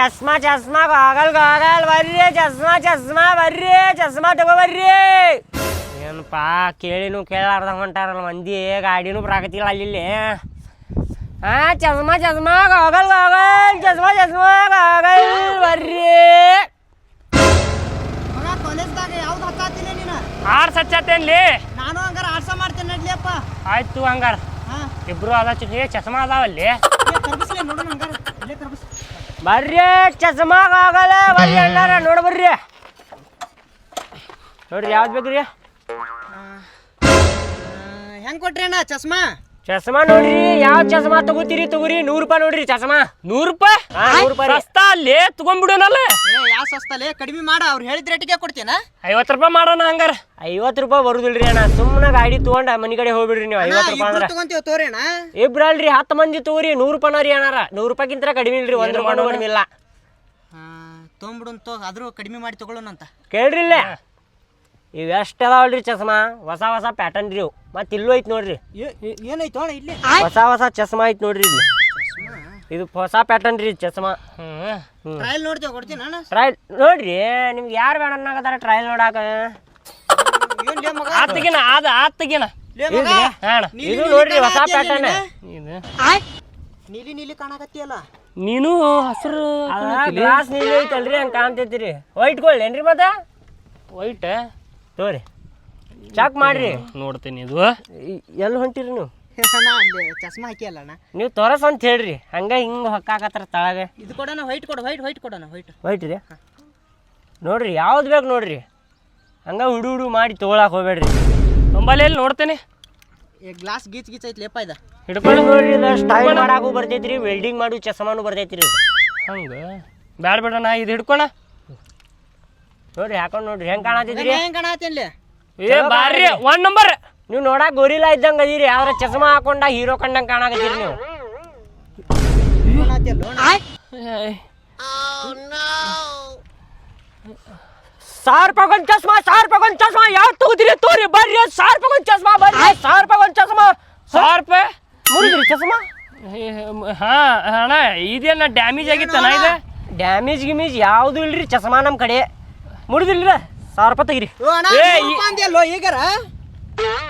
ಚಸ್ಮಾ ಚಸ್ಮಾ goggle gargle ಬರ್ರಿ ಚಸ್ಮಾ ಚಸ್ಮಾ ಬರ್ರಿ ಚಸ್ಮಾ ತಗೋಬರ್ರಿ ಏನಪ್ಪ ಕೇಳಿನೂ ಕೇಳಾರ್ದ ಹೊಂಟಾರಲ್ಲ ಮಂದಿ ಗಾಡಿನೂ ಬರಾಕತ್ತಿಲ್ಲ ಅಲ್ಲಿ ಹಾ ಚಸ್ಮಾ ಚಸ್ಮಾ ಗಾಗಲ್ ಗಾಗಲ್ ಚಸ್ಮಾ ಚಸ್ಮಾ ಗಾಗಲ್ ಬರ್ರಿ ಕಾಲೇಜ್ದಾಗ ಯಾವ್ದು ಹತ್ತಾತೀನಿ ನೀನು ಆರ್ ಸಚ್ಚತ್ತೇನ್ಲಿ ನಾನು ಹಂಗಾರ ಆರ್ಸ ಮಾಡ್ತೇನೆ ನಡ್ಲಿಯಪ್ಪ ಆಯ್ತು ಹಂಗಾರ ಇಬ್ರು ಅದ ಚಸ್ಮಾ ಅದಾವಲ್ಲಿ ಕರ್ಬಿಸ್ಲೆ ನೋಡೋಣ ಹಂಗಾರ ಇಲ್ಲೇ ಕರ್ಬಿಸ್ ಬರ್ರಿ ಚಸ್ಮಾಗ ಆಗಲ್ಲ ಬರ್ರಿ ಅಣ್ಣಾರ ನೋಡ್ ಬರ್ರಿ. ನೋಡ್ರಿ ಯಾವ್ದು ಬೇಕ್ರಿ? ಹೆಂಗ್ ಕೊಟ್ರಿ ಅಣ್ಣ ಚಸ್ಮಾ? ಚಸ್ಮಾ ನೋಡ್ರಿ ಯಾವ ಚಸ್ಮಾ ತಗೋತೀರಿ ತಗೋರಿ ನೂರು ರೂಪಾಯಿ ನೋಡ್ರಿ ಚಸ್ಮಾ. ನೂರು ರೂಪಾಯಿ? ಹಾ, ನೂರು ರೂಪಾಯಿ ರೀ. ಸಸ್ತಾ ಅಲ್ಲೇ ತಗೊಂಡ್ಬಿಡೋನಲ್ಲ. ಏ ಯಾವ ಸಸ್ತಲೆ ಕಡಿಮೆ ಮಾಡ ಅವ್ರು ಹೇಳಿದ ರೇಟಿಗೆ ಕೊಡ್ತೀನ? ಐವತ್ತು ರೂಪಾಯಿ ಮಾಡೋಣ ಹಂಗಾರ. ಐವತ್ತು ರೂಪಾಯಿ ಬರುದಿಲ್ರಿ ಅಣ್ಣ. ಸುಮ್ಮನೆ ಗಾಡಿ ತಗೊಂಡ ಮನಿ ಕಡೆ ಹೋಗ್ಬಿಡ್ರಿ ನೀವು ಐವತ್ತು ರೂಪಾಯಿ ಅಂದ್ರ. ತಗೊಂತೀವಿ ತೋರಿ ಅಣ್ಣ. ಇಬ್ರಲ್ರಿ ಹತ್ತು ಮಂದಿ ತಗೋರಿ ನೂರು ರೂಪಾಯಿ ರೀ ಅಣ್ಣಾರ. ನೂರು ರೂಪಾಯಿಗಿಂತ ಕಡಿಮೆ ಇಲ್ರಿ ಒಂದ್ ರೂಪಾಯಿ ಕಡಿಮೆ ಇಲ್ಲ. ತೊಗೊಂಬಿಡು ತೋ ಆದ್ರೂ ಕಡಿಮೆ ಮಾಡಿ ತಗೊಳ್ಳೋಣ ಅಂತ. ಕೇಳ್ರಿ ಇಲ್ಲೇ. ಇವ್ ಎಷ್ಟು ಅದಾವಲ್ರಿ ಚಸ್ಮಾ? ಹೊಸ ಹೊಸ ಪ್ಯಾಟರ್ನ್ ರೀ ಇವು. ಮತ್ತೆ ಇಲ್ಲೂ ಐತ್ ನೋಡ್ರಿ. ಏನಾಯ್ತು ಅಣ್ಣ ಇಲ್ಲಿ? ಹೊಸ ಹೊಸ ಚಸ್ಮಾ ಐತ್ ನೋಡ್ರಿ ಇಲ್ಲಿ. ಇದು ಹೊಸ ಪ್ಯಾಟರ್ನ್ ರೀ ಚಸ್ಮಾ. ಟ್ರಯಲ್ ನೋಡ್ತೇವೆ ಕೊಡ್ತೀನಿ ಅಣ್ಣ ಟ್ರಯಲ್ ನೋಡ್ರಿ ನಿಮ್ಗೆ ಯಾರು ಬೇಡ ಟ್ರಯಲ್ ನೋಡಾಕ? ಆತಗಿನ ಆದ ಆತಗಿನ. ಇದು ನೋಡ್ರಿ ಹೊಸ ಪ್ಯಾಟರ್ನ್ ನೀನು? ಇದು. ನೀಲಿ ನೀಲಿ ಕಾಣಕತ್ತಿಯಲ್ಲ ನೀನು ಹಸಿರು ಗ್ಲಾಸ್ ನೀಲಿ ಐತಲ್ರಿ ಹಂಗೆ ಕಾಣ್ತೈತಿ ರೀ ವೈಟ್ ಗೋಲ್ಡ್ ಏನ್ರಿ ಮತ್ತೆ? ವೈಟ್ ತೋರಿ. ಚಾಕ್ ಮಾಡ್ರಿ. ನೋಡ್ತೀನಿ ಇದು. ಎಲ್ಲಿ ಹೊಂಟಿರಿ ನೀವು? ಚಸ್ಮಾ ಹಾಕಿ ಅಲ್ಲಣ್ಣ ನೀವು ತೋರಸ್ ಅಂತ ಹೇಳ್ರಿ. ಹಂಗ ಹಿಂಗ ಹೊಕ್ಕಾಕತ್ತಾರ ತಳಗ. ಇದು ಕೊಡೋಣ ವೈಟ್ ಕೊಡು ವೈಟ್ ವೈಟ್ ಕೊಡೋಣ ವೈಟ್ ವೈಟ್ ರೀ? ನೋಡ್ರಿ ಯಾವ್ದು ಬೇಕು ನೋಡ್ರಿ. ಹಂಗ ಹುಡು ಹುಡು ಮಾಡಿ ತೊಗೊಳಕ್ ಹೋಗ್ಬೇಡ್ರಿ. ನಂಬಲ್ಲಿ ಎಲ್ಲಿ ನೋಡ್ತೇನೆ. ಈ ಗ್ಲಾಸ್ ಗೀಚ್ ಗೀಚ್ ಐತಿ ಲೇಪ ಇದ. ಹಿಡ್ಕೊಂಡು ನೋಡ್ರಿ ಇದು ಸ್ಟೈಲ್ ಮಾಡಾಕು ಬರ್ತೈತ್ರಿ ವೆಲ್ಡಿಂಗ್ ಮಾಡು ಚಸಮಾನು ಬರ್ತೈತ್ರಿ ಹಂಗ? ಬ್ಯಾಡ ಬೇಡ ನಾ ಇದು ಹಿಡ್ಕೊಣ. ನೋಡ್ರಿ ಹಾಕೊಂಡ್ ನೋಡ್ರಿ ಹೆಂಗ್ ಕಾಣತೈತ್ರಿ ಹೆಂಗ್ ಕಾಣತ್ತೇನ್ಲಿ ಏ ಬಾರಿ ಒನ್ ನಂಬರ್ ನೀವು ನೋಡಾಕ ಗೋರಿಲ್ಲ ಇದ್ದಂಗ ಅದೀರಿ ಯಾವ್ರ ಚಸ್ಮಾ ಹಾಕೊಂಡ ಹೀರೋ ಕಂಡಂಗ್ ಕಾಣಕತ್ತೀರಿ ನೀವು ಕಾಣತ್ತಿಯಲ್ಲ ಸಾವಿರ ರೂಪಾಯಿ ಒಂದ್ ಚಸ್ಮಾ ಸಾವಿರ ರೂಪಾಯಿ ಒಂದ್ ಚಸ್ಮಾ ಯಾವ್ದು ತಗೋತೀರಿ ತೋರಿ ಬರ್ರಿ ಸಾವಿರ ರೂಪಾಯಿ ಒಂದ್ ಚಸ್ಮಾ ಬರ್ರಿ ಸಾವಿರ ರೂಪಾಯಿ ಒಂದ್ ಚಸ್ಮಾ ಸಾವಿರ ರೂಪಾಯಿ ಮುರಿದ್ರಿ ಚಸ್ಮಾ ಏ, ಮ- ಹಾ ಅಣ್ಣ ಇದೇನ ಡ್ಯಾಮೇಜ್ ಆಗಿತ್ತಣ್ಣ ಇದು ಡ್ಯಾಮೇಜ್ ಗಿಮೇಜ್ ಯಾವ್ದು ಇಲ್ರಿ ಚಸ್ಮಾ ನಮ್ ಕಡೆ ಮುರಿದಿಲ್ರ. ಸಾವಿರ ರೂಪಾಯಿ ತೆಗಿರಿ. ಏ, ನೂರು ಈ- ರೂಪಾಯಿ ಅಂದ್ಯಲ್ಲೋ ಈಗಾರ?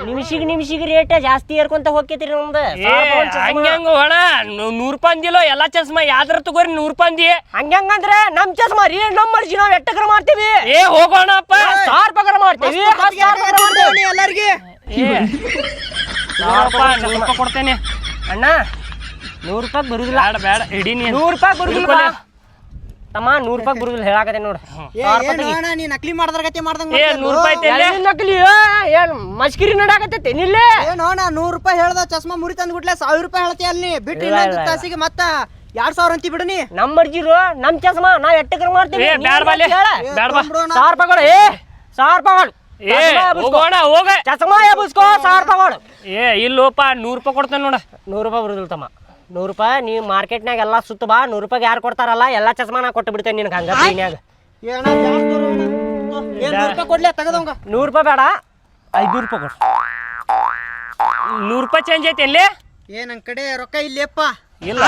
ನಿಮಿಷಿಗೆ ನಿಮಿಷಿಗೆ ರೇಟ್ ಜಾಸ್ತಿ ಏರ್ಕೊಂತ ಹೋಗ್ತೈತ್ರಿ ನಮ್ದು. ಏ ಸಾವಿರ ರೂಪಾಯಿ ಚಸ್ಮಾ. ಹಂಗ ಹಂಗ ನೂರು ರೂಪಾಯಿ ಅಂದಿಲ್ಲ ಎಲ್ಲ ಚಸ್ಮಾ ಯಾವ್ದಾರ ತಗೋರಿ ನೂರು ರೂಪಾಯಿ ಅಂದಿ. ಅಂದ್ರೆ ನಮ್ ಚಸ್ಮಾ ರೀ ನಮ್ ಮರ್ಜಿ ನಾವ್ ಎಟ್ಟಕ್ರ ಮಾಡ್ತೀವಿ. ಏ ಹೋಗೋಣಪ್ಪ ಸಾವಿರ ರೂಪಾಯಿ ಮಾಡ್ತೀವಿ. ಹತ್ತು ಸಾವಿರ ರೂಪಾಯಿ ಮಾಡ್ತೀವಿ. ಎಲ್ಲರಿಗೆ. ಏ ನೋಡಪ್ಪ ನೂರು ರೂಪಾಯಿ ಕೊಡ್ತೇನೆ. ಅಣ್ಣ ನೂರು ರೂಪಾಯಿ ಬರುದಿಲ್ಲ. ಬೇಡ ಬೇಡ ಇಡೀ ನೀನು. ನೂರು ರೂಪಾಯಿ ಬರುದಿಲ್ಲ. ತಮ್ಮ ನೂರು ರೂಪಾಯಿ ಬರುದಿಲ್ಲ ಹೇಳಾಕತ್ತೆ ನೋಡು. ನೀ ನಕಲಿ ಮಾಡ್ದಾರ ಗತಿ ಮಾಡ್ದಂಗ ಏ ನೂರು ರೂಪಾಯಿ ನಕಲಿ? ಏನ್ ಮಸ್ಕಿರಿ ನಡಕತೆ ನಿಲ್ಲೇ. ಅಣ್ಣ ನೂರು ರೂಪಾಯಿ ಹೇಳ್ದ ಚಸ್ಮಾ ಮುರಿ ತಂದ್ ಬಿಟ್ಲೆ ಸಾವಿರ ರೂಪಾಯಿ ಹೇಳ್ತಿ ಅಲ್ಲಿ ಬಿಟ್ಟು ಇಲ್ಲ, ಇನ್ನೊಂದು ತಾಸಿಗೆ ಮತ್ತ ಎರಡ್ ಸಾವಿರ ಅಂತಿ ಬಿಡನಿ ನಮ್ ಮರ್ಜಿರು ನಮ್ ಚಸ್ಮಾ ನಾವ್ ಎಟ್ಟಕ್ರ ಮಾಡ್ತೀವಿ ಬ್ಯಾಡ ಬಾಲೆ ಹೇಳ. ಬ್ಯಾಡ ಬಾ ತೊಗೊಂಡ್ಬಿಡು ಅಣ್ಣ. ಸಾವಿರ ರೂಪಾಯಿ ಕೊಡು. ಏ ಸಾವಿರ ರೂಪಾಯಿ ಕೊಡು. ಏ. ಹೋಗೋಣ ಹೋಗ ಚಸ್ಮಾ ಎಬ್ಬಿಸ್ಕೋ ಸಾವಿರ ರೂಪಾಯಿ ಕೊಡು. ಏ ಇಲ್ಲೋಪ ನೂರು ರೂಪಾಯಿ ಕೊಡ್ತಾನೆ ನೋಡ. ನೂರು ರೂಪಾಯಿ ಬರುದಿಲ್ಲ ತಮ್ಮ. ನೂರು ರೂಪಾಯಿ ನೀವು ಮಾರ್ಕೆಟ್ನಾಗ ಎಲ್ಲ ಸುತ್ತ ಬಾ ನೂರು ರೂಪಾಯಿಗೆ ಯಾರು ಕೊಡ್ತಾರಲ್ಲ ಎಲ್ಲ ಚಸ್ಮಾನ ಕೊಟ್ಟು ಬಿಡ್ತೇನೆ ನಿನಗೆ ಹಂಗ ಫ್ರೀನ್ಯಾಗ ಜಾಸ್ತಿ ತೋರು ಅಣ್ಣ. ತೋ, ಏನ್ ನೂರು ರೂಪಾಯಿ ಕೊಡ್ಲೆ ತಗದವಂಗ ನೂರು ರೂಪಾಯಿ ಬೇಡ. ಐದುನೂರು ರೂಪಾಯಿ ಕೊಡು. ನೂರು ರೂಪಾಯಿ ಚೇಂಜ್ ಐತೆ ಎಲ್ಲಿ? ಏ ನನ್ ಕಡೆ ರೊಕ್ಕ ಇಲ್ಲಪ್ಪ ಇಲ್ಲ?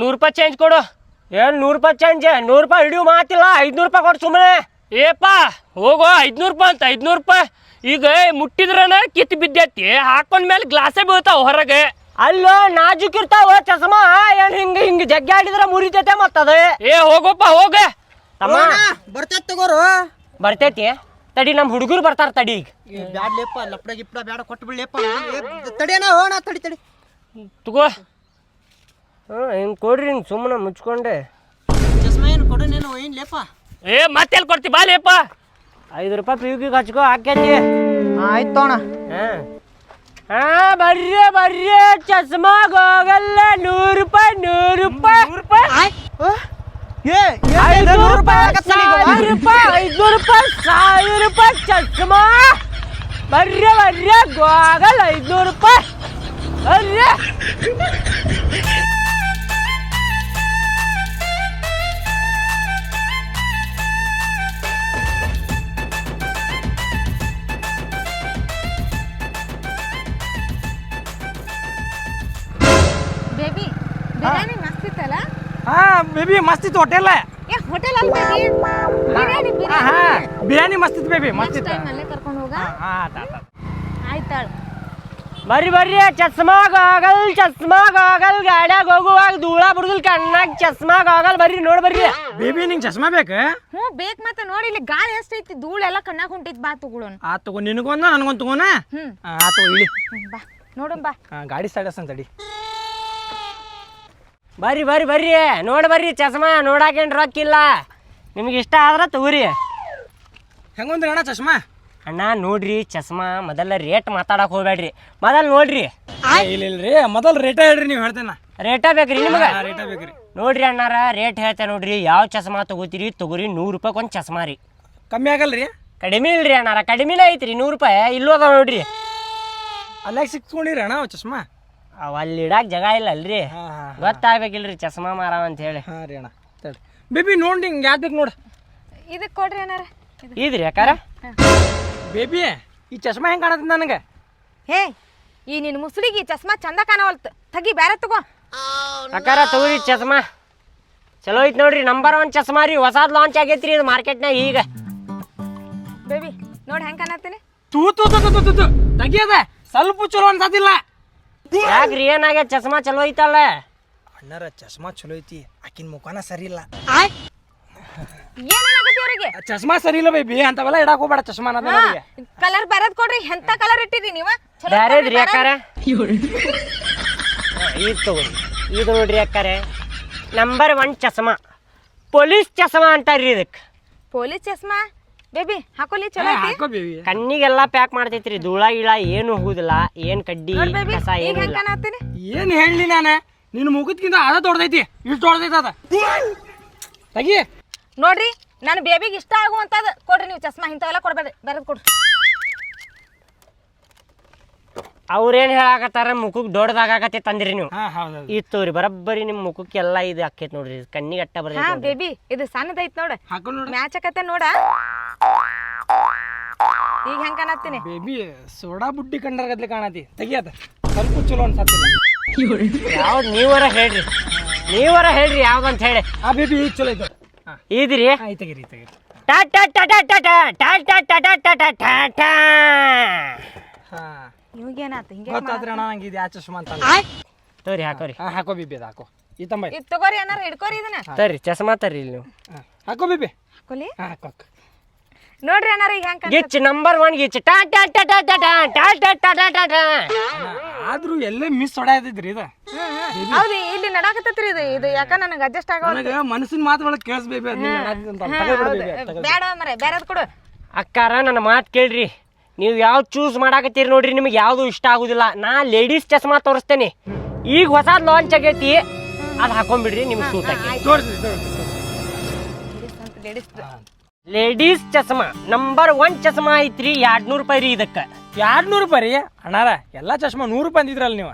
ನೂರು ರೂಪಾಯಿ ಚೇಂಜ್ ಕೊಡು. ಏನು ನೂರು ರೂಪಾಯಿ ಚೇಂಜ್ ನೂರು ರೂಪಾಯಿ ಹಿಡಿಯೋ ಮಾತಿಲ್ಲ ಐದುನೂರು ರೂಪಾಯಿ ಕೊಡು ಸುಮ್ಮನೆ ಏಪ್ಪ ಹೋಗೋ ಐದ್ನೂರು ರೂಪಾಯಿ ಅಂತ ಐದ್ನೂರು ರೂಪಾಯಿ. ಈಗ ಮುಟ್ಟಿದ್ರನ ಕಿತ್ತು ಬಿದ್ದೈತಿ ಹಾಕೊಂಡ್ಮೇಲೆ ಗ್ಲಾಸೇ ಬೀಳ್ತಾವ ಹೊರಗೆ. ಅಲ್ಲೋ ನಾಜುಕ್ ಇರ್ತಾವ ಚಸ್ಮಾ? ಏನ್ ಹಿಂಗ ಹಿಂಗ ಜಗ್ಗಿ ಆಡಿದ್ರ ಮುರಿತೈತೆ ಮತ್ತದ? ಏ ಹೋಗಪ್ಪ ಹೋಗ. ತಮ್ಮ. ಬರ್ತೈತ್ ತಗೋರು. ಬರ್ತೈತಿ. ತಡಿ ನಮ್ಮ ಹುಡುಗರು ಬರ್ತಾರ ತಡಿ ಈಗ. ಏ, ಬ್ಯಾಡ್ಲೇಪ್ಪ ಲಪ್ಡ ಗಿಪ್ಡ ಬ್ಯಾಡ ಕೊಟ್ಟು ಬಿಡ್ಲೇಪ್ಪ ತಡಿಯಣ್ಣ ಹೋಣ ತಡಿ ತಡಿ. ತಗೋ. ಹ್ಞೂ ಹಿಂಗೆ ಕೊಡ್ರಿ ಹಿಂಗೆ ಸುಮ್ಮನೆ ಮುಚ್ಕೊಂಡೆ. ಚಸ್ಮಾ ಏನು ಕೊಡೋನೇನು ಲೇಪ ಏ ಮತ್ತೆಲ್ಲಿ ಕೊಡ್ತಿ ಬಾಲೇಪ್ಪ. ಐದು ರೂಪಾಯಿ ಪಿಯುಕಿಗೆ ಹಚ್ಕೋ ಹಾಕ್ಯಾತಿ. ಆಯ್ತು ತೋಣ. ಹಾಂ. ಹಾ ಬರ್ರಿ ಬರ್ರಿ ಚಸ್ಮಾ ಹೋಗಲ್ಲ ನೂರು ರೂಪಾಯಿ ನೂರು ರೂಪಾಯಿ. ನೂರು ರೂಪಾಯಿ? ಏ ಐದ್ನೂರು ರೂಪಾಯಿ ಸಾವಿರ ರೂಪಾಯಿ ಐದ್ನೂರು ರೂಪಾಯಿ ಸಾವಿರ ರೂಪಾಯಿ ಚಸ್ಮಾ. ಬರ್ರಿ ಬರ್ರಿ ಗೋಗಲ್ ಐದ್ನೂರು ರೂಪಾಯಿ. ಬರ್ರಿ. ಬೇಬಿ ಮಸ್ತ್ ಇತ್ತು ಹೋಟೆಲ್ ಏ ಹೋಟೆಲ್ ಅಲ್ಲ ಬೇಬಿ? ಬಿರಿಯಾನಿ ಹಾ ಬಿರಿಯಾನಿ. ಬಿರಿಯಾನಿ ಮಸ್ತ್ ಇತ್ತು ಬೇಬಿ ಮಸ್ತ್ ಇತ್ತು. ಟೈಮ್ ಅಲ್ಲೇ ಕರ್ಕೊಂಡು ಹೋಗ. ಹಾ ಆತ ಆಯ್ತಾಳ. ಬರ್ರಿ ಬರ್ರಿ ಚಸ್ಮಾ ಗಾಗಲ್ ಚಸ್ಮಾ ಗಾಗಲ್ ಗಾಡ್ಯಾಗ ಹೋಗುವಾಗ ಧೂಳ ಬಿಡುದಿಲ್ ಕಣ್ಣಾಗ ಚಸ್ಮಾ ಗಾಗಲ್ ಬರ್ರಿ ನೋಡ್ ಬರ್ರಿ. ಬೇಬಿ ನಿಂಗೆ ಚಸ್ಮಾ ಬೇಕು? ಹ್ಞೂ ಬೇಕ್ ಮತ್ತೆ ನೋಡಿ ಇಲ್ಲಿ ಗಾಳಿ ಎಷ್ಟೈತಿ ಐತಿ ಎಲ್ಲ ಕಣ್ಣಾಗ ಹೊಂಟೈತಿ ಬಾ ತಗೊಳೋಣ ಆ ತಗೋ ನಿನಗೊಂದ ನನಗೊಂದು ತಗೋನ? ಹ್ಮ್. ಆ ತಗೋ ಇಲ್ಲಿ. ಹ್ಮ್, ಬಾ ನೋಡೋಣ ಬಾ. ಆ, ಗಾಡಿ ಸ್ಟಾರ್ಟ್ ತಡಿ ಬರ್ರಿ ಬರ್ರಿ ಬರ್ರಿ. ನೋಡಿ ಬರ್ರಿ ಚಸ್ಮಾ ನೋಡಾಕೇನ್ ರೊಕ್ಕಿಲ್ಲ ನಿಮ್ಗೆ ಇಷ್ಟ ಆದ್ರೆ ತಗೋರಿ. ಹೆಂಗೊಂದ್ರಿ ಅಣ್ಣ ಚಶ್ಮಾ ಅಣ್ಣ ನೋಡ್ರಿ ಚಸ್ಮಾ ಮೊದಲ ರೇಟ್ ಮಾತಾಡಕ್ ಹೋಗ್ಬೇಡ್ರಿ. ಮೊದಲ್ ನೋಡ್ರಿ. ಇಲ್ಲ ಇಲ್ರಿ ಮೊದಲ್ ರೇಟ ಹೇಳ್ರಿ ನೀವು ಹೇಳ್ತೇನೆ. ರೇಟ ಬೇಕ್ರಿ ನಿಮ್ಗ? ರೇಟ ಬೇಕ್ರಿ. ನೋಡ್ರಿ ಅಣ್ಣಾರ ರೇಟ್ ಹೇಳ್ತೇನೆ ನೋಡ್ರಿ. ಯಾವ ಚಸ್ಮಾ ತಗೋತೀರಿ ತಗೋರಿ ನೂರು ರೂಪಾಯಿ ಒಂದು ಚಸ್ಮಾ ರೀ. ಕಮ್ಮಿ ಆಗಲ್ರಿ ಕಡಿಮೆ ಇಲ್ರಿ ಅಣ್ಣಾರ ಕಡಿಮೆನೇ ಐತ್ರಿ ನೂರು ರೂಪಾಯಿ. ಇಲ್ಲೂ ಅದಾವ ನೋಡ್ರಿ. ಅಲ್ಲಾಗ ಸಿಕ್ಸ್ಕೊಂಡಿರಿ ಅಣ್ಣ ಅವ್ ಚಸ್ಮಾ? ಅವ್ ಅಲ್ಲಿ ಇಡಾಕ್ ಜಾಗ ಇಲ್ಲ ಅಲ್ರಿ ಹಾ ಹಾ. ಗೊತ್ತಾಗ್ಬೇಕಿಲ್ರಿ ಚಸ್ಮಾ ಮಾರಾವ ಅಂತ ಹೇಳಿ ಹಾಂ ರೀ ಅಣ್ಣ ತಡಿ. ಬೇಬಿ ನೋಡಿ ಹಿಂಗೆ ಯಾವ್ದು ಬೇಕು ನೋಡು. ಇದಕ್ಕೆ ಕೊಡ್ರಿ ಏನಾರ ಇದು. ಇದ್ರಿ ಯಾಕಾರ ಬೇಬಿ ಈ ಚಸ್ಮಾ ಹೆಂಗೆ ಕಾಣತ್ತೆ ನನಗೆ? ಹೇ ಈ ನಿನ್ನ ಮುಸುಳಿಗೆ ಚಸ್ಮಾ ಚಂದ ಕಾಣವಲ್ತು. ತಗಿ ಬೇರೆ ತಗೋ. ಅಕ್ಕಾರ ತಗೋರಿ ಚಸ್ಮಾ. ಚಲೋ ಐತ್ ನೋಡ್ರಿ ನಂಬರ್ ಒನ್ ಚಸ್ಮಾ ರೀ. ಹೊಸಾದ್ ಲಾಂಚ್ ಆಗೈತ್ರಿ ಇದು ಮಾರ್ಕೆಟ್ನಾಗ ಈಗ. ಬೇಬಿ ನೋಡಿ ಹೆಂಗ್ ಕಾಣತ್ತೀನಿ. ತೂ ತೂ ತೂ ತೂ ತೂ ತೂ ತೆಗಿಯದ ಸ್ವಲ್ಪ ಚಲೋ ಅನ್ಸತಿಲ್ಲ ಯಾಕ್ರಿ ಏನಾಗ್ಯ ಚಸ್ಮಾ ಚಲೋ ಐತಲ್ಲ? ಅಣ್ಣರ ಚಸ್ಮಾ ಚಲೋ ಐತಿ ಆಕಿನ ಮುಖನ ಸರಿ ಇಲ್ಲ. ಚಸ್ಮಾ ಸರಿ ಇಲ್ಲ ಬೇಬಿ ಅಂತವೆಲ್ಲ ಇಡಾಕ್ ಹೋಗ್ಬೇಡ ಚಸ್ಮಾ ಕಲರ್ ಬರದ್ ಕೊಡ್ರಿ ಎಂತ ಕಲರ್ ಇಟ್ಟಿದೀನಿ ನೀವ? ಬ್ಯಾರೆ ರೀ ಅಕ್ಕಾರ? ಇದು ತಗೋರಿ. ಇದು ನೋಡ್ರಿ ಅಕ್ಕಾರೆ ನಂಬರ್ ಒನ್ ಚಸ್ಮಾ. ಪೊಲೀಸ್ ಚಸ್ಮಾ ಅಂತಾರ್ರಿ ಇದಕ್ಕೆ ಪೊಲೀಸ್ ಚಸ್ಮಾ? ಬೇಬಿ ಹಾಕೋಲಿ ಚಲೋ ಐತಿ? ಹಾಕೋ ಬೇಬಿ. ಕಣ್ಣಿಗೆಲ್ಲ ಪ್ಯಾಕ್ ಮಾಡ್ತೈತ್ರಿ. ಧೂಳ ಇಳ ಏನು ಹೋಗುದಿಲ್ಲ. ಏನ್ ಕಡ್ಡಿ ನೋಡ್ ಬೇಬಿ ಕಸ ಈಗ ಏನು ಹೆಂಗ್ ಇಲ್ಲ ಕಾಣತ್ತೀನಿ? ಏನು ಹೇಳಲಿ ನಾನು? ನಿನ್ನ ಮುಖದ್ಕಿಂತ ಅದ ದೊಡ್ಡದೈತಿ. ಇಷ್ಟು ದೊಡ್ಡದೈತಿ ಅದ. ತೆಗಿ. ನೋಡ್ರಿ ನನ್ನ ಬೇಬಿಗೆ ಇಷ್ಟ ಆಗುವಂತದ ಕೊಡ್ರಿ ನೀವು ಚಸ್ಮಾ ಇಂಥವೆಲ್ಲ ಕೊಡ್ಬೇಡ್ರಿ. ಬೇರೆದ್ ಕೊಡ್ರಿ ಅವ್ರೇನ್ ಹೇಳಾಕತ್ತಾರ ಮುಖಕ್ ದೊಡ್ಡದಾಗತ್ತೆ ತಂದ್ರಿ ನೀವು. ಹಾ ಹೌದು ಇತ್ತು ರೀ ಬರಬ್ಬರಿ ನಿಮ್ ಮುಖಕ್ಕೆ ಎಲ್ಲಾ ಇದು ಆಕೈತಿ ನೋಡ್ರಿ ಕಣ್ಣಿಗೆ ಅಟ್ಟ ಹಾ ಬರ್ತೈತಿ ಬೇಬಿ ಇದು ಸಣ್ಣದೈತ್ ನೋಡ. ಹಾಕೊಂಡು ನೋಡು. ಮ್ಯಾಚ್ ಆಕತ್ತೆ ನೋಡ. ಈಗ ಹೆಂಗ್ ಕಾಣತ್ತೀನಿ ಬೇಬಿ ಸೋಡಾ ಬುಡ್ಡಿ ಕಂಡರ ಗದ್ಲೆ ಕಾಣತಿ ತೆಗಿಯದ ಸ್ವಲ್ಪ ಚಲೋ ಅನ್ಸತ್ತಿಲ್ಲ ಯಾವ್ದು ನೀವರ ಹೇಳ್ರಿ ನೀವರ ಹೇಳ್ರಿ ಯಾವ್ದಂತ ಹೇಳಿ ಆ ಬೇಬಿ ಈಗ ಚಲೋ ಐತೆ ಹಾಂ ಇದ್ರಿ ಆಯ್ತು ತೆಗಿರಿ ತೆಗೀರಿ ಟಾ ಟಾ ಟಾ ಟಾ ಟಾ ಟಾ ಟಾ ಟಾ ಟಾ ಟಾ ಟಾ ಟಾ ಟಾ ಹಾಂ ಇವಾಗೇನಾತ ಹಿಂಗೆ ಗೊತ್ತಾತ್ರಿ ಅಣ್ಣ ನಂಗೆ ಇದು ಯಾ ಚಶ್ಮಾ ಅಂತ ತೋರಿ ಹಾಕೋರಿ ಹಾಂ ಹಾಕೋ ಬಿಬಿ ಅದು ಹಾಕೋ ಈ ತಂಬೈ ಇದು ತಗೋರಿ ಏನಾರ ಹಿಡ್ಕೋರಿ ಇದನ್ನ ತರ್ರಿ ಚಸ್ಮಾ ತರ್ರಿ ಇಲ್ಲಿ ನೀವು ಹಾಕೋ ಬೇಬಿ ಹಾಕೋಲಿ ಹಾಂ ಹಾಕೋ ಹಾಕೋ ನೋಡ್ರಿ ಏನಾರ ಈಗ ಹೆಂಗ್ ಗಿಚ್ ನಂಬರ್ ಒನ್ ಗಿಚ್ ಟಾ ಟಾ ಟಾ ಟಾ ಟಾ ಟಾ ಟಾ ಟಾ ಟಾ ಟಾ ಟಾ ಟಾ ಆದ್ರೂ ಎಲ್ಲೇ ಮಿಸ್ ಹೊಡ್ಯಾತಿದ್ರಿ ಇದು ಹೌದು ಇಲ್ಲಿ ನಡಾಕತ್ತೈತ್ರಿ ಇದು ಇದು ಯಾಕ ನನಗೆ ಅಡ್ಜಸ್ಟ್ ಆಗೋ ನನಗೆ ಮನಸ್ಸಿನ ಮಾತು ಒಳಗೆ ಕೇಳಿಸಬೇಡಿ ಅದು. ಬೇಡ ಮರೆ ಬೇರೆದ್ ಕೊಡು ಅಕ್ಕಾರ ನನ್ನ ಮಾತು ಕೇಳ್ರಿ ನೀವು ಯಾವ್ದು ಚೂಸ್ ಮಾಡಾಕತ್ತೀರಿ ನೋಡ್ರಿ ನಿಮಗೆ ಯಾವುದು ಇಷ್ಟ ಆಗುದಿಲ್ಲ ನಾ ಲೇಡೀಸ್ ಚಸ್ಮಾ ತೋರಿಸ್ತೇನೆ ಈಗ ಹೊಸ ಲಾಂಚ್ ಆಗೈತಿ ಅದು ಹಾಕೊಂಡ್ಬಿಡ್ರಿ ನಿಮ್ಗೆ ಸೂಟ್ ಆಗಿ ತೋರ್ಸಿ ತೋರ್ಸಿ ತೋರ್ಸಿ. ಲೇಡೀಸ್ ಲೇಡೀಸ್ ಚಸ್ಮಾ ನಂಬರ್ ಒನ್ ಚಸ್ಮಾ ಐತ್ರಿ ಎರಡ್ ನೂರು ರೂಪಾಯಿ ರೀ ಇದಕ್ಕೆ. ಎರಡ್ ನೂರು ರೂಪಾಯಿ ರೀ? ಅಣ್ಣಾರ ಎಲ್ಲಾ ಚಶ್ಮಾ ನೂರು ರೂಪಾಯಿ ಅಂದಿದ್ರಲ್ಲ ನೀವು?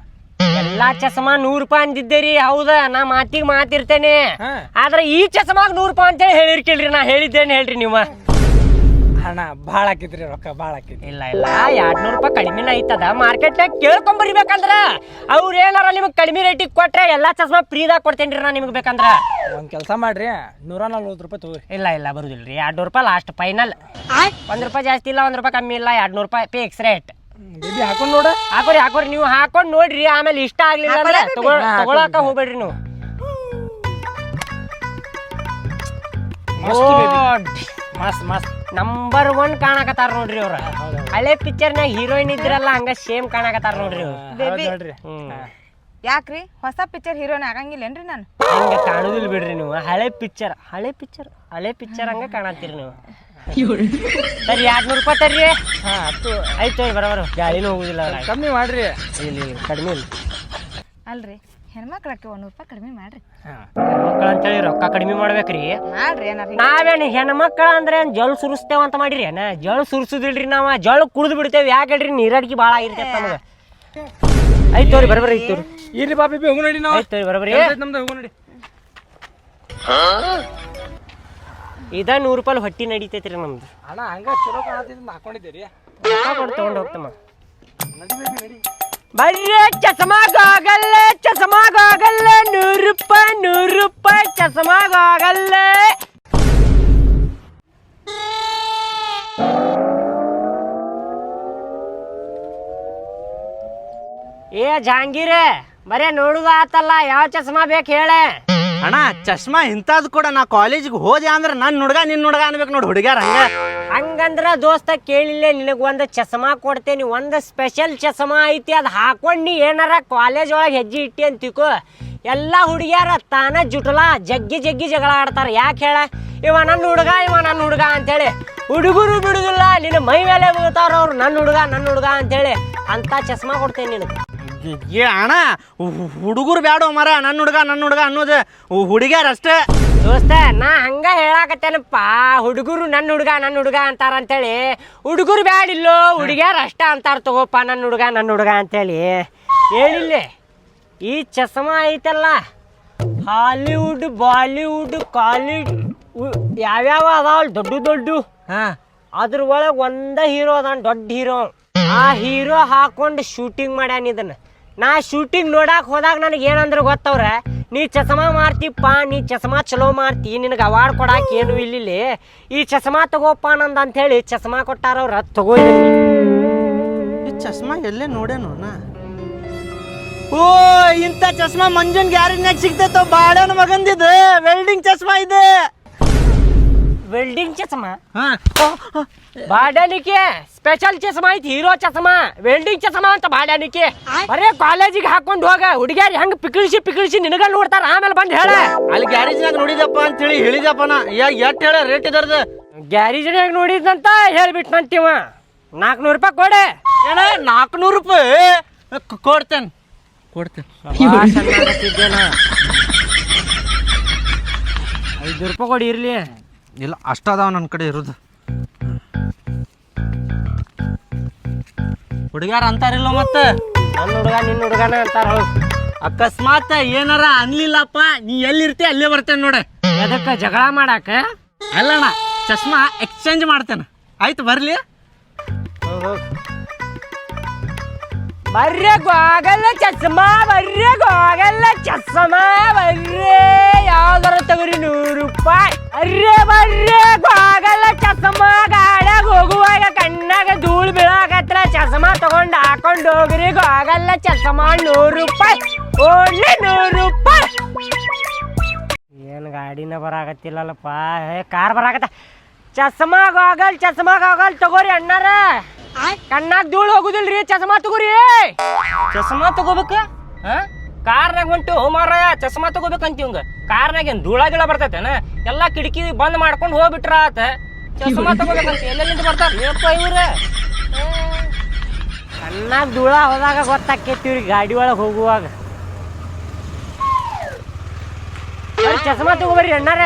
ಎಲ್ಲಾ ಚಸ್ಮಾ ನೂರು ರೂಪಾಯಿ ಅಂದಿದ್ದೆ ಹೌದಾ? ನಾ ಮಾತಿಗೆ ಮಾತಿರ್ತೇನೆ. ಹಾ. ಆದ್ರೆ ಈ ಚಸ್ಮಾಗ್ ನೂರು ರೂಪಾಯಿ ಅಂತೇಳಿ ಹೇಳಿರ್ಕಿಲ್ರಿ ನಾ ಹೇಳಿದ್ದೇನೆ ಹೇಳ್ರಿ ನೀವು. ಅಣ್ಣ ಭಾಳ ಹಾಕಿದ್ರಿ ರೊಕ್ಕ ಭಾಳ ಹಾಕಿದ್ರಿ. ಇಲ್ಲ ಇಲ್ಲ ಎರಡ್ ನೂರು ರೂಪಾಯಿ ಕಡಿಮೆ ಐತದ ಮಾರ್ಕೆಟ್ನಾಗ ಕೇಳ್ಕೊಂಡ್ ಬರಿಬೇಕಂದ್ರ ಅವ್ರ ಏನಾರ ನಿಮಗೆ ಕಡಿಮೆ ರೇಟಿಗೆ ಕೊಟ್ರೆ ಎಲ್ಲಾ ಚಸ್ಮಾ ಫ್ರೀದಾಗ ಕೊಡ್ತೇನ್ರಿ ನಾ ನಿಮ್ಗೆ ಬೇಕಂದ್ರ. ಒಂದ್ ಕೆಲಸ ಮಾಡ್ರಿ ನೂರ ನಲ್ವತ್ತು ರೂಪಾಯಿ ತಗೋರಿ. ಇಲ್ಲ ಇಲ್ಲ ಬರುದಿಲ್ರಿ. ಎರಡ್ ನೂರು ರೂಪಾಯಿ ಲಾಸ್ಟ್ ಫೈನಲ್ ಒಂದ್ ರೂಪಾಯಿ ಜಾಸ್ತಿ ಇಲ್ಲ ಒಂದ್ ರೂಪಾಯಿ ಕಮ್ಮಿ ಇಲ್ಲ ಎರಡ್ ನೂರು ರೂಪಾಯಿ ಫಿಕ್ಸ್ ರೇಟ್ ಬೇಬಿ ಹಾಕೊಂಡು ನೋಡ. ಹಾಕೋರಿ ಹಾಕೋರಿ ನೀವು ಹಾಕೊಂಡ್ ನೋಡ್ರಿ ಆಮೇಲೆ ಇಷ್ಟ ಆಗ್ಲಿಲ್ಲ ಅಂದ್ರೆ ತಗೊಳ್ ತಗೊಳಕ ಹೋಗ್ಬೇಡ್ರಿ ನೀವು. ಮಸ್ತ್ ಬೇಬಿ ಮಸ್ತ್ ಮಸ್ತ್. ನಂಬರ್ ಒನ್ ಕಾಣಕತ್ತಾರ ನೋಡ್ರಿ ಅವ್ರ. ಹಳೆ ಪಿಕ್ಚರ್ನಾಗ ಹೀರೋಯಿನ್ ಇದ್ರಲ್ಲ ಹಂಗ ಸೇಮ್ ಕಾಣಕತ್ತಾರ ನೋಡ್ರಿ ಅವ್ರು. ಬೇಬಿ ಯಾಕ್ರಿ? ಹೊಸ ಪಿಕ್ಚರ್ ಹೀರೋನ್ ಆಗಂಗಿಲ್ಲೇನ್ರಿ ನಾನು? ಹಂಗ ಕಾಣುದಿಲ್ಲ ಬಿಡ್ರಿ ನೀವು. ಹಳೆ ಪಿಕ್ಚರ್ ಹಳೆ ಪಿಕ್ಚರ್ ಹಳೆ ಪಿಕ್ಚರ್ ಹಂಗ ಕಾಣತ್ತೀರಿ ನೀವು. ಸರಿ ಎರಡ್ ನೂರು ರೂಪಾಯಿ ತರ್ರಿ. ಹಾ ಹತ್ತು. ಆಯ್ತು ಬರೋಬರ. ಗಾಳಿನೂ ಹೋಗುದಿಲ್ಲ. ಕಮ್ಮಿ ಮಾಡ್ರಿ. ಇಲ್ಲ ಕಡಿಮೆ ಇಲ್ಲ. ಅಲ್ರಿ. ಹೆಣ್ಮಕ್ಳಕ್ಕೆ ಒಂದ್ ರೂಪಾಯಿ ಕಡಿಮೆ ಮಾಡ್ರಿ. ಮಕ್ಕಳು ಹೆಣ್ಮಕ್ಳು ಅಂತೇಳಿ ರೊಕ್ಕ ಕಡಿಮೆ ಮಾಡ್ಬೇಕ್ರಿ. ಮಾಡ್ರಿ ಏನಾರ ನಾವೇನು ಹೆಣ್ಮಕ್ಳ ಅಂದ್ರೆ ಏನ್ ಜಲ್ ಸುರಿಸ್ತೇವ ಅಂತ ಮಾಡಿರಿ ಏನ? ಜಲ್ ಸುರಿಸುದಿಲ್ರಿ ನಾವ ಜಲ್ ಕುಡಿದು ಬಿಡ್ತೇವೆ. ಯಾಕೆ ಹೇಳ್ರಿ ನೀರಡಿಕೆ ಭಾಳ ಇರ್ತೈತೆ ನಮಗೆ. ಆಯ್ತು ತೋರಿ ಬರಬರಿ ಐತ್ ತೋರಿ. ಇರ್ರಿ ಬಾಬಿ ಹೋಗು ನಾವು. ಐತ್ ತೋರಿ ಬರಬರಿ ಐತ್ ನಮ್ದು ಹೋಗು ನೋಡಿ. ಇದ ನೂರು ರೂಪಾಯಿ ಹೊಟ್ಟಿ ರೀ ನಮ್ದು. ಅಣ್ಣ ಹಂಗ ಚಲೋ ಕಾಣತಿದ್ದು ಹಾಕೊಂಡಿದ್ದೀರಿ. ತಗೊಂಡು ಹೋಗ್ತಮ್ಮ. ನಡಿ ನಡಿ. ಬರ್ರೆ ಚಸಮಾಗಲ್ಲ ಚಸಮಾಗಲ್ಲ ನೂರು ರೂಪಾಯಿ ನೂರು ರೂಪಾಯಿ ಚಸಮಾಗಲ್ಲ ಏ ಜಾಂಗೀರ ಬರೇ ನೋಡುದ ಆತಲ್ಲ ಯಾವ ಚಸ್ಮಾ ಬೇಕು ಹೇಳ? ಅಣ್ಣ, ಚಶ್ಮಾ ಇಂಥದ್ದು ಕೂಡ ನಾ ಕಾಲೇಜಿಗೆ ಹೋದೆ ಅಂದ್ರೆ ನನ್ನ ಹುಡುಗ ನಿನ್ನ ಹುಡುಗ ಅನ್ಬೇಕು ನೋಡಿ ಹುಡುಗ್ಯಾರ ಹಂಗ. ಹಂಗಂದ್ರ ದೋಸ್ತ ಕೇಳಿಲ್ಲ, ನಿನಗೆ ಒಂದು ಚಸ್ಮಾ ಕೊಡ್ತೇನಿ, ಒಂದು ಸ್ಪೆಷಲ್ ಚಸ್ಮಾ ಐತಿ, ಅದು ಹಾಕೊಂಡು ನೀ ಏನಾರ ಕಾಲೇಜ್ ಒಳಗೆ ಹೆಜ್ಜೆ ಇಟ್ಟಿ ಅಂತಿಕೋ. ಎಲ್ಲ ಹುಡುಗಿಯಾರ ತಾನ ಜುಟಲ, ಜಗ್ಗಿ ಜಗ್ಗಿ ಜಗಳ ಆಡ್ತಾರ. ಯಾಕೆ ಹೇಳ? ಇವ ನನ್ನ ಹುಡುಗ, ಇವ ನನ್ನ ಹುಡುಗ ಅಂತೇಳಿ. ಹುಡುಗರು ಬಿಡುದಿಲ್ಲ ನಿನ್ನ ಮೈ ಮೇಲೆ ಬೀಳ್ತಾರ ಅವ್ರು ನನ್ನ ಹುಡುಗ ನನ್ನ ಹುಡುಗ ಅಂತೇಳಿ. ಅಂತ ಚಸ್ಮಾ ಕೊಡ್ತೇನೆ ನಿನಗೆ. ಏ ಅಣ್ಣ ಹುಡುಗರು ಬ್ಯಾಡ ಮರ ನನ್ನ ಹುಡುಗ ನನ್ನ ಹುಡುಗ ಅನ್ನೋದು ಹುಡುಗ್ಯಾರ ಅಷ್ಟೇ ದೋಸ್ತ ನಾ ಹಂಗ ಹೇಳಾಕತ್ತೇನಪ್ಪ ಹುಡುಗರು ನನ್ನ ಹುಡುಗ ನನ್ನ ಹುಡುಗ ಅಂತಾರ ಅಂತೇಳಿ ಹುಡುಗರು ಬ್ಯಾಡಿಲ್ಲೋ ಹುಡುಗ್ಯಾರ ಅಷ್ಟ ಅಂತಾರ ತಗೋಪ್ಪ ನನ್ನ ಹುಡುಗ ನನ್ನ ಹುಡುಗ ಅಂತೇಳಿ. ಹೇಳಿಲ್ಲ ಈ ಚಸ್ಮಾ ಐತಲ್ಲ ಹಾಲಿವುಡ್ ಬಾಲಿವುಡ್ ಕಾಲಿವುಡ್ ಯಾವ್ಯಾವ ಅದಾವಲ್ಲ ದೊಡ್ಡ ದೊಡ್ಡ. ಹಾ. ಅದ್ರ ಒಳಗೆ ಒಂದ ಹೀರೋ ಅದಾನ ದೊಡ್ಡ ಹೀರೋ. ಆ ಹೀರೋ ಹಾಕೊಂಡು ಶೂಟಿಂಗ್ ಮಾಡ್ಯಾನ ಇದನ್ನ. ನಾ ಶೂಟಿಂಗ್ ನೋಡಕ್ ಹೋದಾಗ ನನಗೆ ಏನಂದ್ರೆ ಗೊತ್ತವ್ರೆ? ನೀ ಚಸ್ಮಾ ಮಾರ್ತಿಪ್ಪ, ನೀ ಚಸ್ಮಾ ಚಲೋ ಮಾಡ್ತಿ ನಿನಗೆ ಅವಾರ್ಡ್ ಕೊಡಾಕ ಏನು ಇಲ್ಲಿ ಈ ಚಸಮಾ ತಗೋಪ್ಪ ನಂದು ಅಂತ ಹೇಳಿ ಚಸ್ಮಾ ಕೊಟ್ಟಾರ ಅವ್ರ ತಗೋ ಈ ಚಸ್ಮಾ ಎಲ್ಲೇ ನೋಡೇನು ನಾ? ಓ ಇಂಥ ಚಸ್ಮಾ ಮಂಜುನ್ ಗ್ಯಾರೇಜ್ನಾಗ ಸಿಗ್ತೈತೋ? ಬಾಡನ ಮಗಂದಿದೆ. ವೆಲ್ಡಿಂಗ್ ಚಸ್ಮಾ ಇದೆ. ವೆಲ್ಡಿಂಗ್ ಚಸ್ಮಾ ಹಾ ಬಾಡಾನಿಕೆ ಸ್ಪೆಷಲ್ ಚಸ್ಮಾ ಐತಿ ಹೀರೋ ಚಸ್ಮಾ ವೆಲ್ಡಿಂಗ್ ಚಸ್ಮಾ ಅಂತ ಬಾಡಾನಿಕೆ ಬರೇ ಕಾಲೇಜಿಗೆ ಹಾಕೊಂಡು ಹೋಗ ಹುಡುಗಿಯಾರಿ ಹೆಂಗ್ ಪಿಕಳಿಸಿ ಪಿಕಳಿಸಿ ನಿನಗ ನೋಡ್ತಾರ ಆಮೇಲೆ ಬಂದ್ ಹೇಳ. ಅಲ್ಲಿ ಗ್ಯಾರೇಜ್ನಾಗ ನೋಡಿದಪ್ಪ ಅಂತೇಳಿ ಹೇಳಿದಪ್ಪ ನಾ. ಯಾ ಎಷ್ಟು ಹೇಳ ರೇಟ್ ಇದರ್ದು ಗ್ಯಾರೇಜ್ನಾಗ ನೋಡಿದಂತ ಹೇಳ್ಬಿಟ್ನಂತೀವ. ನಾಲ್ಕುನೂರು ರೂಪಾಯಿ ಕೊಡೆ. ಏನ ನಾಲ್ಕುನೂರು ರೂಪಾಯಿ? ಕೊಡ್ತೇನೆ. ಕೊಡ್ತೇನೆ. ಐದು ರೂಪಾಯಿ ಕೊಡಿ ಇರ್ಲಿ. ಇಲ್ಲ, ಅಷ್ಟ ಅದಾವ ನನ್ನ ಕಡೆ ಇರೋದು. ಹುಡುಗ್ಯಾರ ಅಂತಾರಿಲ್ಲ ಮತ್ತೆ? ನನ್ನ ಹುಡುಗ ನಿನ್ನ ಹುಡುಗನ ಅಂತಾರ ಅಕಸ್ಮಾತ್ ಏನಾರ ಅನ್ಲಿಲ್ಲಪ್ಪ, ನೀ ಎಲ್ಲಿರ್ತಿ ಅಲ್ಲೇ ಬರ್ತೇನೆ ನೋಡ. ಅದಕ್ಕೆ ಜಗಳ ಮಾಡಾಕ? ಅಲ್ಲಣ್ಣ, ಚಸ್ಮಾ ಎಕ್ಸ್ಚೇಂಜ್ ಮಾಡ್ತೇನೆ. ಆಯ್ತು, ಬರ್ಲಿ. ಬರ್ರೆ ಗೋಗಲ್ಲ ಚಸ್ಮಾ ಬರ್ರೆ ಗೋಗಲ್ಲ ಚಸ್ಮಾ, ಬರ್ರೆ. ಯಾವ್ದಾರ ತಗೋರಿ ನೂರು ರೂಪಾಯಿ. ಅರ್ರೆ. ಬರ್ರೆ ಗೋಗಲ್ಲ ಚಸ್ಮಾ ಗಾಡ್ಯಾಗ ಹೋಗುವಾಗ ಕಣ್ಣಾಗ ಧೂಳು ಬೀಳಾಕತ್ರ ಚಸ್ಮಾ ತಗೊಂಡ್ ಹಾಕೊಂಡ್ ಹೋಗ್ರಿ ಗೋಗಲ್ಲ ಚಸ್ಮಾ ನೂರು ರೂಪಾಯಿ ಓನ್ಲಿ ನೂರು ರೂಪಾಯಿ ಏನು ಗಾಡಿನ ಬರಾಕತ್ತಿಲ್ಲಲ್ಲಪ್ಪ ಏ ಕಾರ್ ಬರಾಕತ್ತ ಚಸ್ಮಾ ಗೋಗಲ್ ಚಸ್ಮಾ ಗೋಗಲ್ ತಗೋರಿ ಅಣ್ಣಾರ ಕಣ್ಣಾಗ ಧೂಳು ಹೋಗುದಿಲ್ರಿ ಚಸ್ಮಾ ತಗೋರಿ ಚಸ್ಮಾ ತಗೋಬೇಕ ಕಾರ್ನಾಗ ಹೊಂಟು ಮಾರಾಯ ಚಸ್ಮಾ ತಗೋಬೇಕಂತ ಇವಂಗ. ಕಾರ್ನಾಗ ಏನ್ ಧೂಳ ಗಿಳ ಬರ್ತೈತೇನ? ಎಲ್ಲಾ ಕಿಟಕಿ ಬಂದ್ ಮಾಡ್ಕೊಂಡು ಹೋಗ್ಬಿಟ್ರ ಆತ. ಚಸ್ಮಾ ತಗೋಬೇಕಂತ ಎಲ್ಲೆಲ್ಲಿಂದ ಬರ್ತಾರ? ಇವ್ರ? ಕಣ್ಣಾಗ ಧೂಳ ಹೋದಾಗ ಗೊತ್ತಾಕೈತಿ ಇವ್ರಿಗೆ ಗಾಡಿ ಒಳಗೆ ಹೋಗುವಾಗ. ಚಸ್ಮಾ ತಗೋಬರ್ರಿ ಅಣ್ಣಾರ.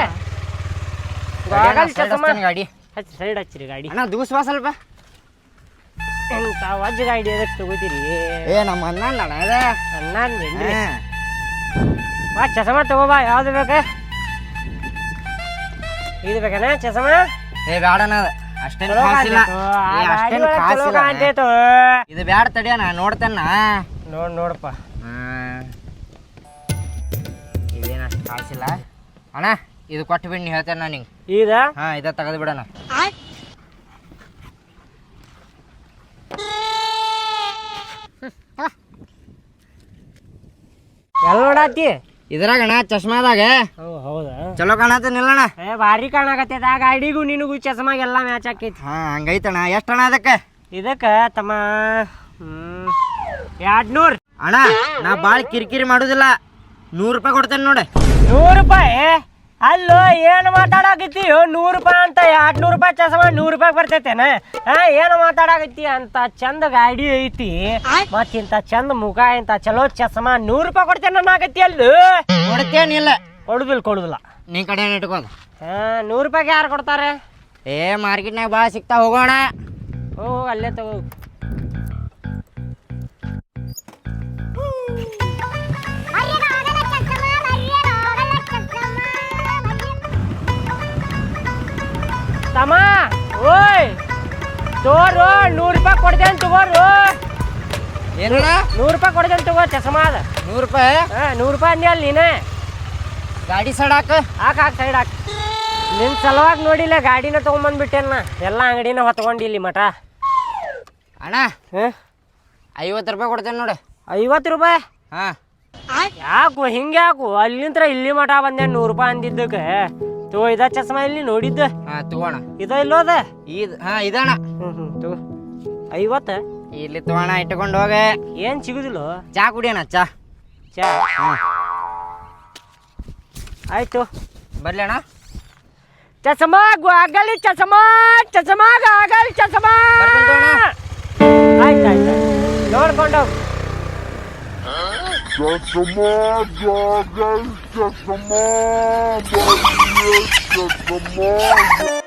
ಗಾಡಿ ಹಚ್ಚಿ ಸೈಡ್ ಹಚ್ಚಿರಿ ಗಾಡಿ. ಅಣ್ಣ ದೂಸ್ ಬಾ ಸ್ವಲ್ಪ. ಎಂತ ವಜ್ಜ ಗಾಡಿ ಎದಕ್ಕೆ ತಗೋತೀರಿ? ಏ ನಮ್ಮ ಅಣ್ಣ ಅಣ್ಣ ಅಣ್ಣ ಏನ್ರಿ ಬಾ ಚಸಮ ತಗೋಬಾ ಯಾವ್ದು ಬೇಕ? ಇದು ಬೇಕನ ಚಸಮ? ಏ ಬ್ಯಾಡಣ್ಣ ಅಷ್ಟೇನು ಕಾಸಿಲ್ಲ. ಕಾಣ್ತೈತು. ಆ ಏ, ಅಷ್ಟೇನು ಚಲೋ ಕಾಸಿಲ್ಲ. ಕಾಣ್ತೈತು. ಇದು ಬ್ಯಾಡ ತಡಿಯನ ನೋಡ್ತೇನ ನೋಡ್ ನೋಡಪ್ಪ. ಇದೇನು ಅಷ್ಟು ಕಾಸಿಲ್ಲ. ಅಣ್ಣ ಇದು ಕೊಟ್ಟು ಬಿಡಿ ನೀ ಹೇಳ್ತೇನೆ ನಾನು ನಿಂಗೆ. ಇದ? ಹಾ ಇದ ತೆಗೆದು ಬಿಡೋಣ. ಎಲ್ ನೋಡಾತಿ ಇದ್ರಾಗ ಅಣ್ಣ ಚಶ್ಮಾದಾಗ ಹೌದಾ? ಚಲೋ ಕಾಣತ್ತೆ ನಿಲ್ಲಣ್ಣ. ಏ ಭಾರಿ ಕಾಣಕತ್ತೈತ. ಆ ಗಾಡಿಗೂ ನಿನಗೂ ಚಸ್ಮಾಗ ಎಲ್ಲ ಮ್ಯಾಚ್ ಆಕೈತಿ. ಹಾ ಹಂಗೈತಣ್ಣ. ಎಷ್ಟು ಅಣ್ಣ ಅದಕ್ಕೆ ಇದಕ್ಕ ತಮ್ಮ ಹ್ಮ್ ಎರಡ್ ನೂರ್ ಅಣ್ಣ ನಾ ಬಾಳ ಕಿರಿಕಿರಿ ಮಾಡೋದಿಲ್ಲ. ನೂರು ರೂಪಾಯಿ ಕೊಡ್ತೇನೆ ನೋಡಿ. ನೂರು ರೂಪಾಯಿ? ಅಲ್ಲೋ ಏನು ಮಾತಾಡಕತ್ತಿ ನೂರು ರೂಪಾಯಿ ಅಂತ ಎರಡ್ ನೂರು ರೂಪಾಯಿ ಚಸ್ಮಾ ನೂರು ರೂಪಾಯಿ ಬರ್ತೈತೇನ? ಹಾ ಏನು ಮಾತಾಡಕತ್ತಿ ಅಂತ ಚಂದ ಗಾಡಿ ಐತಿ ಮತ್ ಇಂತ ಚಂದ ಮುಖ ಇಂತ ಚಲೋ ಚಸ್ಮಾ ನೂರು ರೂಪಾಯಿ ಕೊಡ್ತೇನೆ ಅನ್ನಕತ್ತಿ ಅಲ್ಲೂ? ಕೊಡ್ತೇನಿಲ್ಲ. ಕೊಡುದಿಲ್ಲ ಕೊಡುದಿಲ್ಲ. ನೀ ಕಡೆ ಇಟ್ಕೊಂಡು ಹಾ ನೂರು ರೂಪಾಯಿಗೆ ಯಾರು ಕೊಡ್ತಾರೆ? ಏ ಮಾರ್ಕೆಟ್ನಾಗ ಭಾಳ ಸಿಗ್ತಾ ಹೋಗೋಣ. ಓ ಅಲ್ಲೇ ತಗೋ. ತಮ್ಮ. ಓಯ್. ತೋರು ನೂರು ರೂಪಾಯಿ ಕೊಡ್ತೇನೆ ತಗೋರು ಏನಣ್ಣ? ನೂರು ರೂಪಾಯಿ ಕೊಡ್ತೇನೆ ತಗೋ ಚಸ್ಮಾ ಅದ ನೂರು ರೂಪಾಯಿ? ಹಾಂ ನೂರು ರೂಪಾಯಿ ಅಂದಿ ಅಲ್ಲಿ ನೀನೇ? ಗಾಡಿ ಸಡಾಕ ಹಾಕ. ಹಾಕ್ ಸೈಡ್ ಹಾಕ್. ನಿನ್ ಸಲುವಾಗಿ ನೋಡಿಲ್ಲ ಗಾಡಿನ ತೊಗೊಂಬಂದ್ಬಿಟ್ಟೆನ ಎಲ್ಲ ಅಂಗಡಿನ ಹೊತ್ಕೊಂಡು ಇಲ್ಲಿ ಮಠ. ಅಣ್ಣ ಹ್ಮ್ ಐವತ್ತು ರೂಪಾಯಿ ಕೊಡ್ತೇನೆ ನೋಡಿ. ಐವತ್ತು ರೂಪಾಯಿ? ಹಾ. ಯಾಕು ಹಿಂಗ್ಯಾಕು? ಅಲ್ಲಿಂತ್ರ ಇಲ್ಲಿ ಮಠ ಬಂದೆ ನೂರು ರೂಪಾಯಿ ಅಂದಿದ್ದಕ್ಕೆ. ತಗೋ ಇದ ಚಸ್ಮಾ ಇಲ್ಲಿ ನೋಡಿದ್ದ? ಹಾ ತಗೋಣ. ಇದ ಇಲ್ಲೋದ ಇದ್ ಹಾ ಇದಣ ಹ್ಞೂ ಹ್ಞೂ ತಗೋ. ಐವತ್ತ? ಇಲ್ಲಿ ತಗೋಣ ಇಟ್ಕೊಂಡು ಹೋಗ. ಏನು ಸಿಗುದಿಲ್ಲ? ಚಾ ಕುಡಿಯೋಣ ಚಾ. ಚಾ? ಆಯ್ತು. ಬರ್ಲಿ ಅಣ್ಣ. ಚಸ್ಮಾ ಆಯ್ತು ಚಸ್ಮಾ Just a mom, dog. That's just a mom, buddy. Just a mom.